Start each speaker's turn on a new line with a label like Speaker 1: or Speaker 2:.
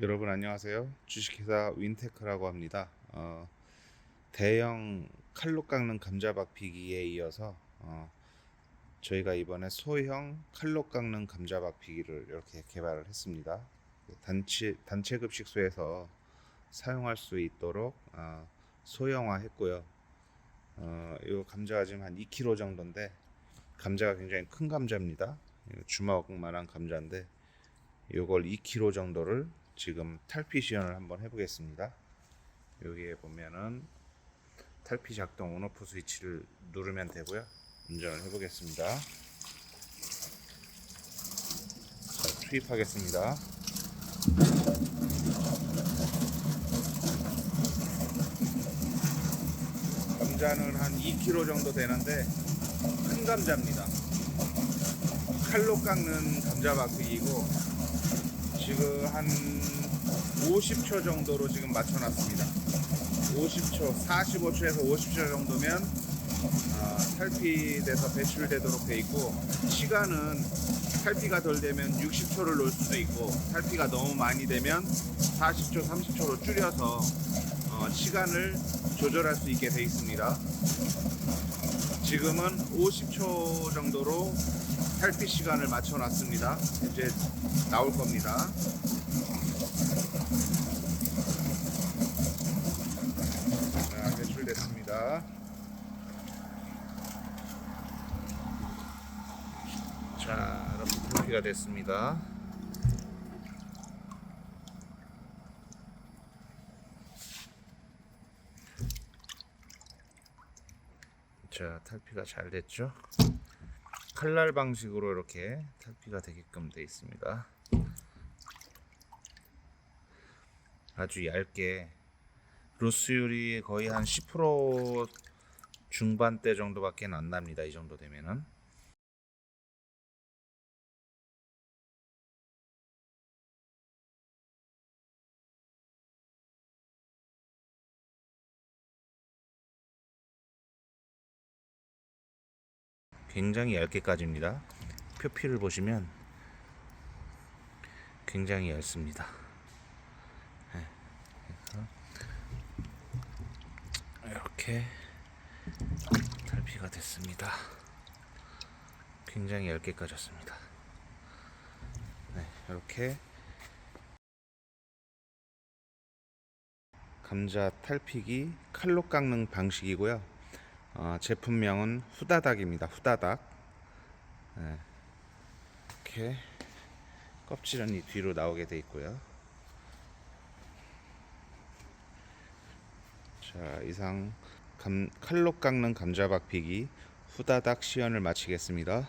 Speaker 1: 여러분 안녕하세요. 주식회사 윈테크라고 합니다. 어, 대형 칼로 깎는 감자박 피기에 이어서 어, 저희가 이번에 소형 칼로 깎는 감자박 피기를 이렇게 개발을 했습니다. 단체 단체 급식소에서 사용할 수 있도록 어, 소형화했고요. 어, 이 감자가 지금 한 2kg 정도인데 감자가 굉장히 큰 감자입니다. 주먹만한 감자인데 요걸 2kg 정도를 지금 탈피 시연을 한번 해보겠습니다. 여기에 보면은 탈피 작동 온오프 스위치를 누르면 되고요. 운전을 해보겠습니다. 자, 투입하겠습니다. 감자는 한 2kg 정도 되는데 큰 감자입니다. 칼로 깎는 감자박이고 지금 한 50초 정도로 지금 맞춰놨습니다. 50초, 45초에서 50초 정도면 어, 탈피돼서 배출되도록 돼 있고 시간은 탈피가 덜 되면 60초를 놓을 수도 있고 탈피가 너무 많이 되면 40초, 30초로 줄여서 어, 시간을 조절할 수 있게 돼 있습니다. 지금은 50초 정도로 탈피 시간을 맞춰 놨습니다. 이제 나올 겁니다. 자, 배출됐습니다. 자, 이렇게 탈피가 됐습니다. 자, 탈피가 잘 됐죠? 칼날 방식으로 이렇게 탈피가 되게끔 되어 있습니다. 아주 얇게 로스율이 거의 한 10% 중반대 정도밖에 안 납니다. 이 정도 되면은 굉장히 얇게 까집니다. 표피를 보시면 굉장히 얇습니다. 네, 이렇게 탈피가 됐습니다. 굉장히 얇게 까졌습니다. 네, 이렇게 감자 탈피기 칼로 깎는 방식이고요. 어, 제품명은 후다닥입니다. 후다닥. 네. 이렇게 껍질은 이 뒤로 나오게 돼 있고요. 자, 이상 감, 칼로 깎는 감자박피기 후다닥 시연을 마치겠습니다.